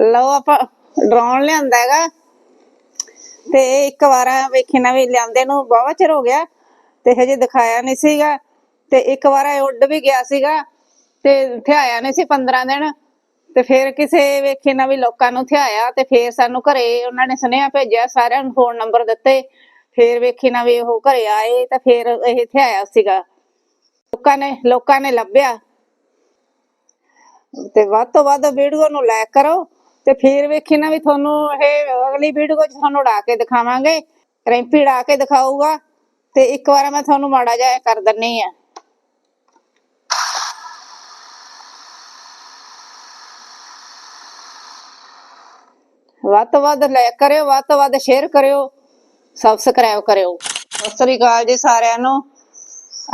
ਲਓ ਆਪਾਂ ਡਰਾਉਣ ਲਿਆਂਦਾ ਹੈਗਾ। ਤੇ ਇੱਕ ਵਾਰ ਵੇਖੇ ਨਾ ਵੀ ਲਿਆਂਦੇ ਨੂੰ ਬਹੁਤ ਚਿਰ ਹੋ ਗਿਆ ਤੇ ਹਜੇ ਦਿਖਾਇਆ ਨਹੀਂ ਸੀਗਾ। ਤੇ ਇੱਕ ਵਾਰ ਉੱਡ ਵੀ ਗਿਆ ਸੀਗਾ ਤੇ ਇੱਥੇ ਨਹੀਂ ਸੀ 15 ਦਿਨ। ਤੇ ਫਿਰ ਕਿਸੇ ਵੇਖੇ ਨਾ ਵੀ ਲੋਕਾਂ ਨੂੰ ਥਿਆਇਆ ਤੇ ਫਿਰ ਸਾਨੂੰ ਘਰੇ ਉਹਨਾਂ ਨੇ ਸੁਨੇਹਾ ਭੇਜਿਆ, ਸਾਰਿਆਂ ਨੂੰ ਫੋਨ ਨੰਬਰ ਦਿੱਤੇ। ਫਿਰ ਵੇਖੇ ਨਾ ਵੀ ਉਹ ਘਰੇ ਆਏ ਤਾਂ ਫਿਰ ਇਹ ਥਿਆਇਆ ਸੀਗਾ। ਲੋਕਾਂ ਨੇ ਲੋਕਾਂ ਨੇ ਲੱਭਿਆ। ਤੇ ਵੱਧ ਤੋਂ ਵੱਧ ਵੀਡੀਓ ਨੂੰ ਲਾਇਕ ਕਰੋ। ਤੇ ਫਿਰ ਵੇਖੀ ਨਾ ਵੀ ਤੁਹਾਨੂੰ ਇਹ ਅਗਲੀ ਵੀਡੀਓ 'ਚ ਤੁਹਾਨੂੰ ਉਡਾ ਕੇ ਦਿਖਾਵਾਂਗੇ। ਰੈਂਪੀ ਉਡਾ ਕੇ ਦਿਖਾਊਗਾ ਤੇ ਇੱਕ ਵਾਰ ਮੈਂ ਤੁਹਾਨੂੰ ਮਾੜਾ ਜਿਹਾ ਕਰ ਦਿੰਨੀ ਆ। ਵੱਧ ਤੋਂ ਵੱਧ ਲਾਇਕ ਕਰਿਓ, ਵੱਧ ਤੋਂ ਵੱਧ ਸ਼ੇਅਰ ਕਰਿਓ ਸਬਸਕ੍ਰਾਈਬ ਕਰਿਓ। ਸਤਿ ਸ੍ਰੀ ਅਕਾਲ ਜੀ ਸਾਰਿਆਂ ਨੂੰ।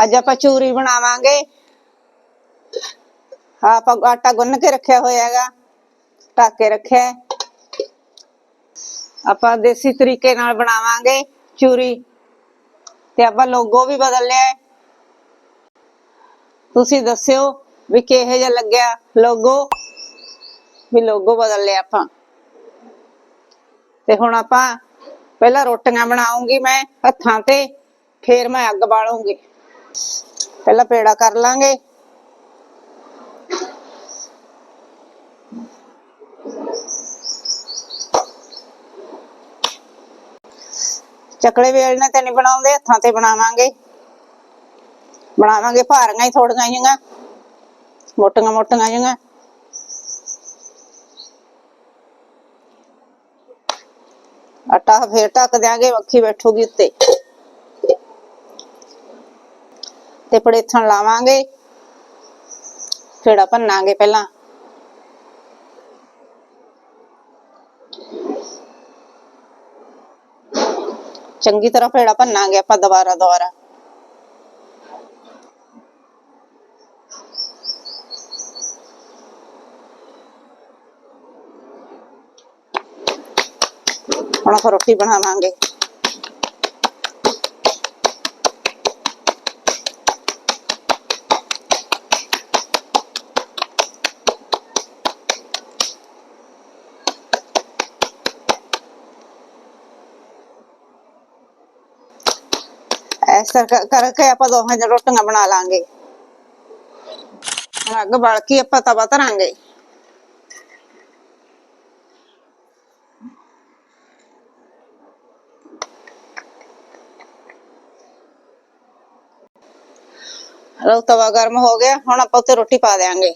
ਅੱਜ ਆਪਾਂ ਚੂਰੀ ਬਣਾਵਾਂਗੇ। ਆਹ ਆਪਾਂ ਆਟਾ ਗੁੰਨ ਕੇ ਰੱਖਿਆ ਹੋਇਆ ਹੈਗਾ। ਢੱਕ ਕੇ ਰੱਖਿਆ ਆਪਾਂ ਦੇਸੀ ਤਰੀਕੇ ਨਾਲ ਬਣਾਵਾਂਗੇ ਚੂਰੀ। ਤੇ ਆਪਾਂ ਲੋਗੋ ਵੀ ਬਦਲ ਲਿਆ ਤੁਸੀਂ ਦੱਸਿਓ ਵੀ ਕਿਹੋ ਜਿਹਾ ਲੱਗਿਆ ਲੋਗੋ ਵੀ ਲੋਗੋ ਬਦਲ ਲਿਆ ਆਪਾਂ। ਤੇ ਹੁਣ ਆਪਾਂ ਪਹਿਲਾਂ ਰੋਟੀਆਂ ਬਣਾਉਂਗੀ ਮੈਂ ਹੱਥਾਂ ਤੇ, ਫੇਰ ਮੈਂ ਅੱਗ ਬਾਲੂੰਗੀ। ਪਹਿਲਾਂ ਪੇੜਾ ਕਰ ਲਾਂਗੇ। ਚੱਕਲੇ ਵੇਲਣੇ ਤੇ ਨਹੀਂ ਬਣਾਉਂਦੇ, ਹੱਥਾਂ ਤੇ ਬਣਾਵਾਂਗੇ। ਬਣਾਵਾਂਗੇ ਭਾਰੀਆਂ ਹੀ, ਥੋੜੀਆਂ ਜਿਹੀਆਂ। ਮੋਟੀਆਂ ਮੋਟੀਆਂ ਜਿਹੀਆਂ। ਆਟਾ ਫੇਰ ਢੱਕ ਦਿਆਂਗੇ, ਮੱਖੀ ਬੈਠੂਗੀ ਉੱਤੇ। ਤੇ ਪੜੇਥਣ ਲਾਵਾਂਗੇ। ਫੇੜਾ ਭੰਨਾਂਗੇ ਪਹਿਲਾਂ। ਚੰਗੀ ਤਰ੍ਹਾਂ ਫੇੜਾ ਭੰਨਾਂਗੇ ਆਪਾਂ ਦੁਬਾਰਾ ਦੁਬਾਰਾ। ਹੁਣ ਆਪਾਂ ਰੋਟੀ ਬਣਾਵਾਂਗੇ। ਇਸ ਕਰਕੇ ਆਪਾਂ ਦੋਹਾਂ ਜਣ ਰੋਟੀਆਂ ਬਣਾ ਲਾਂਗੇ। ਅੱਗ ਬਲ ਕੇ ਆਪਾਂ ਤਵਾ ਧਰਾਂਗੇ। ਲਓ ਤਵਾ ਗਰਮ ਹੋ ਗਿਆ, ਹੁਣ ਆਪਾਂ ਉੱਤੇ ਰੋਟੀ ਪਾ ਦੇਾਂਗੇ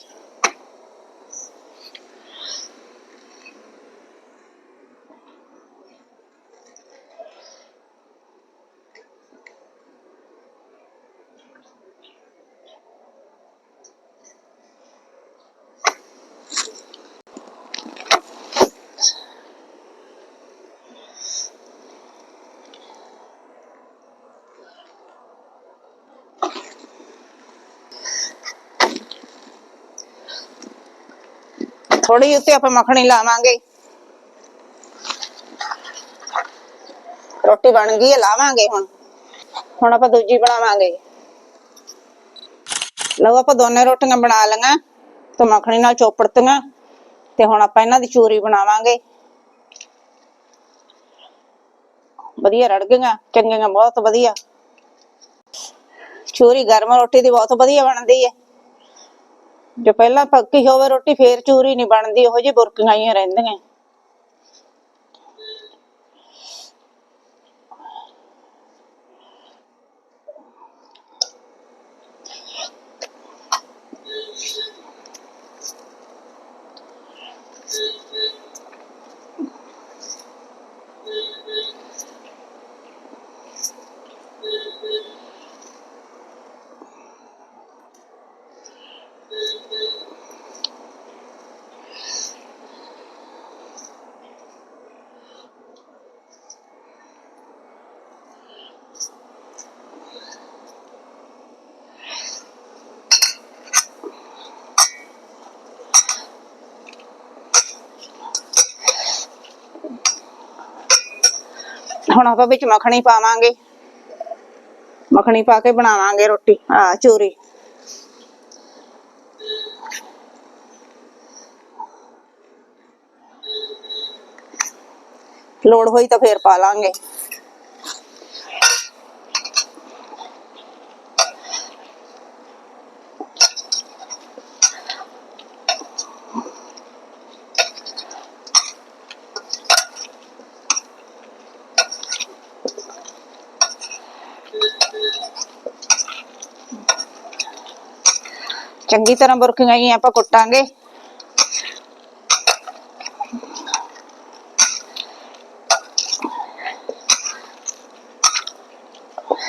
ਥੋੜੀ ਉੱਤੇ ਆਪਾਂ ਮੱਖਣੀ ਲਾਵਾਂਗੇ। ਰੋਟੀ ਬਣ ਗਈ ਹੈ, ਲਾਵਾਂਗੇ ਹੁਣ। ਹੁਣ ਆਪਾਂ ਦੂਜੀ ਬਣਾਵਾਂਗੇ। ਲਓ ਆਪਾਂ ਦੋਨੇ ਰੋਟੀਆਂ ਬਣਾ ਲਈਆਂ, ਤੇ ਮੱਖਣੀ ਨਾਲ ਚੋਪੜਤੀਆਂ, ਤੇ ਹੁਣ ਆਪਾਂ ਇਹਨਾਂ ਦੀ ਚੂਰੀ ਬਣਾਵਾਂਗੇ। ਵਧੀਆ ਰੜ ਗਈਆਂ, ਚੰਗੀਆਂ, ਬਹੁਤ ਵਧੀਆ। ਚੂਰੀ ਗਰਮ ਰੋਟੀ ਦੀ ਬਹੁਤ ਵਧੀਆ ਬਣਦੀ ਹੈ। ਜੋ ਪਹਿਲਾਂ ਪੱਕੀ ਹੋਵੇ ਰੋਟੀ ਫੇਰ ਚੂਰੀ ਨਹੀਂ ਬਣਦੀ ਉਹੋ ਜਿਹੀ ਬੁਰਕੀਆਂ ਹੀ ਰਹਿੰਦੀਆਂ। ਹੁਣ ਆਪਾਂ ਵਿੱਚ ਮੱਖਣੀ ਪਾਵਾਂਗੇ। ਮੱਖਣੀ ਪਾ ਕੇ ਬਣਾਵਾਂਗੇ ਰੋਟੀ ਆ ਚੂਰੀ। ਲੋੜ ਹੋਈ ਤਾਂ ਫੇਰ ਪਾ ਲਾਂਗੇ। ਚੰਗੀ ਤਰ੍ਹਾਂ ਬੁਰਕੀਆਂ ਹੀ ਆਪਾਂ ਕੁੱਟਾਂਗੇ।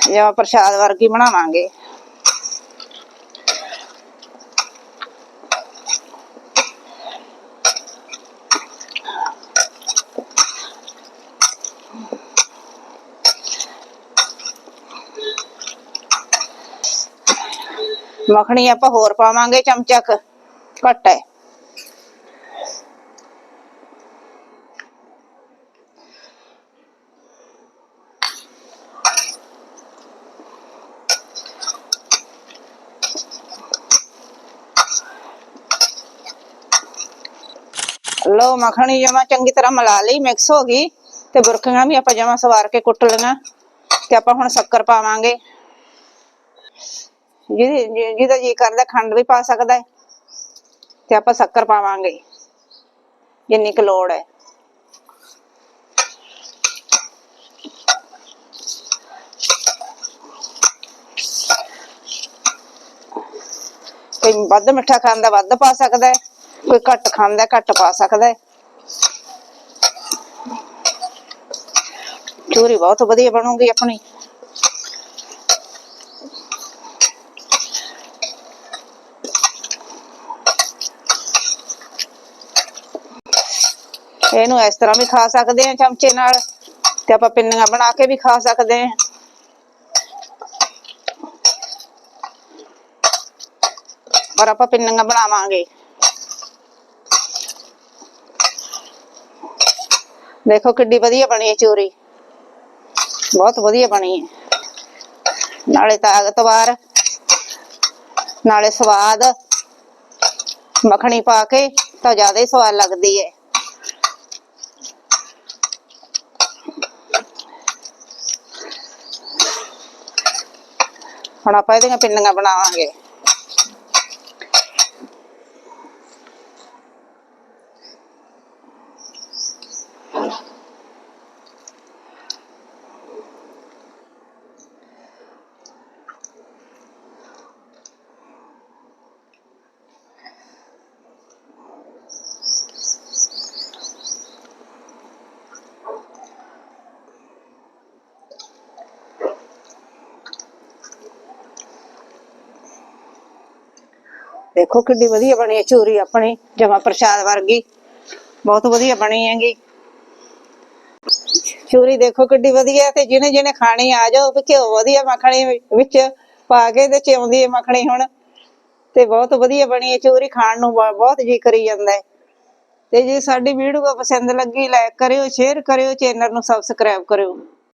ਜਾਂ ਪ੍ਰਸ਼ਾਦ ਵਰਗੀ ਬਣਾਵਾਂਗੇ। ਮੱਖਣੀ ਆਪਾਂ ਹੋਰ ਪਾਵਾਂਗੇ ਚਮਚਾ ਕੁ ਘੱਟ ਹੈ ਲੋ ਮੱਖਣੀ ਜਮਾ ਚੰਗੀ ਤਰ੍ਹਾਂ ਮਿਲਾ ਲਈ ਮਿਕਸ ਹੋ ਗਈ ਤੇ ਬੁਰਕੀਆਂ ਵੀ ਆਪਾਂ ਜਮਾ ਸਵਾਰ ਕੇ ਕੁੱਟ ਲਈਆਂ ਤੇ ਆਪਾਂ ਹੁਣ ਸ਼ੱਕਰ ਪਾਵਾਂਗੇ। ਜਿਹਦੀ ਜਿਹਦਾ ਜੀ ਕਰਦਾ, ਖੰਡ ਵੀ ਪਾ ਸਕਦਾ ਹੈ ਤੇ ਆਪਾਂ ਸ਼ੱਕਰ ਪਾਵਾਂਗੇ। ਜਿੰਨੀ ਕੁ ਲੋੜ ਹੈ। ਕੋਈ ਵੱਧ ਮਿੱਠਾ ਖਾਂਦਾ, ਵੱਧ ਪਾ ਸਕਦਾ ਹੈ। ਕੋਈ ਘੱਟ ਖਾਂਦਾ, ਘੱਟ ਪਾ ਸਕਦਾ ਹੈ। ਚੂਰੀ ਬਹੁਤ ਵਧੀਆ ਬਣੂਗੀ ਆਪਣੀ। ਇਹਨੂੰ ਇਸ ਤਰ੍ਹਾਂ ਵੀ ਖਾ ਸਕਦੇ ਆ ਚਮਚੇ ਨਾਲ ਤੇ ਆਪਾਂ ਪਿੰਨੀਆਂ ਬਣਾ ਕੇ ਵੀ ਖਾ ਸਕਦੇ ਆ ਪਰ ਆਪਾਂ ਪਿੰਨੀਆਂ ਬਣਾਵਾਂਗੇ। ਦੇਖੋ ਕਿੱਡੀ ਵਧੀਆ ਬਣੀ ਹੈ ਚੂਰੀ। ਬਹੁਤ ਵਧੀਆ ਬਣੀ ਹੈ। ਨਾਲੇ ਤਾਕਤਵਰ ਨਾਲੇ ਸਵਾਦ। ਮੱਖਣੀ ਪਾ ਕੇ ਤਾਂ ਜ਼ਿਆਦਾ ਹੀ ਸਵਾਦ ਲੱਗਦੀ ਹੈ। ਹੁਣ ਆਪਾਂ ਇਹਦੀਆਂ ਪਿੰਨੀਆਂ ਬਣਾਵਾਂਗੇ। ਦੇਖੋ ਕਿੱਡੀ ਵਧੀਆ ਬਣੀ ਹੈ ਚੂਰੀ ਆਪਣੀ, ਜਮਾ ਪ੍ਰਸ਼ਾਦ ਵਰਗੀ। ਬਹੁਤ ਵਧੀਆ ਬਣੀ ਹੈਗੀ। ਚੂਰੀ ਦੇਖੋ ਕਿੱਡੀ ਵਧੀਆ ਤੇ ਜਿਹਨੇ ਜਿਹਨੇ ਖਾਣੀ ਆ ਜਾਓ ਵੀ ਘਿਓ ਵਧੀਆ ਮੱਖਣੀ ਵਿੱਚ ਪਾ ਕੇ ਤੇ ਚਿਉਂਦੀ ਹੈ ਮੱਖਣੀ ਹੁਣ। ਤੇ ਬਹੁਤ ਵਧੀਆ ਬਣੀ ਹੈ ਚੂਰੀ ਖਾਣ ਨੂੰ ਬ- ਬਹੁਤ ਜੀ ਕਰੀ ਜਾਂਦਾ ਹੈ। ਤੇ ਜੇ ਸਾਡੀ ਵੀਡੀਓ ਪਸੰਦ ਲੱਗੀ ਲਾਈਕ ਕਰਿਓ ਸ਼ੇਅਰ ਕਰਿਓ ਚੈਨਲ ਨੂੰ ਸਬਸਕ੍ਰਾਈਬ ਕਰਿਓ।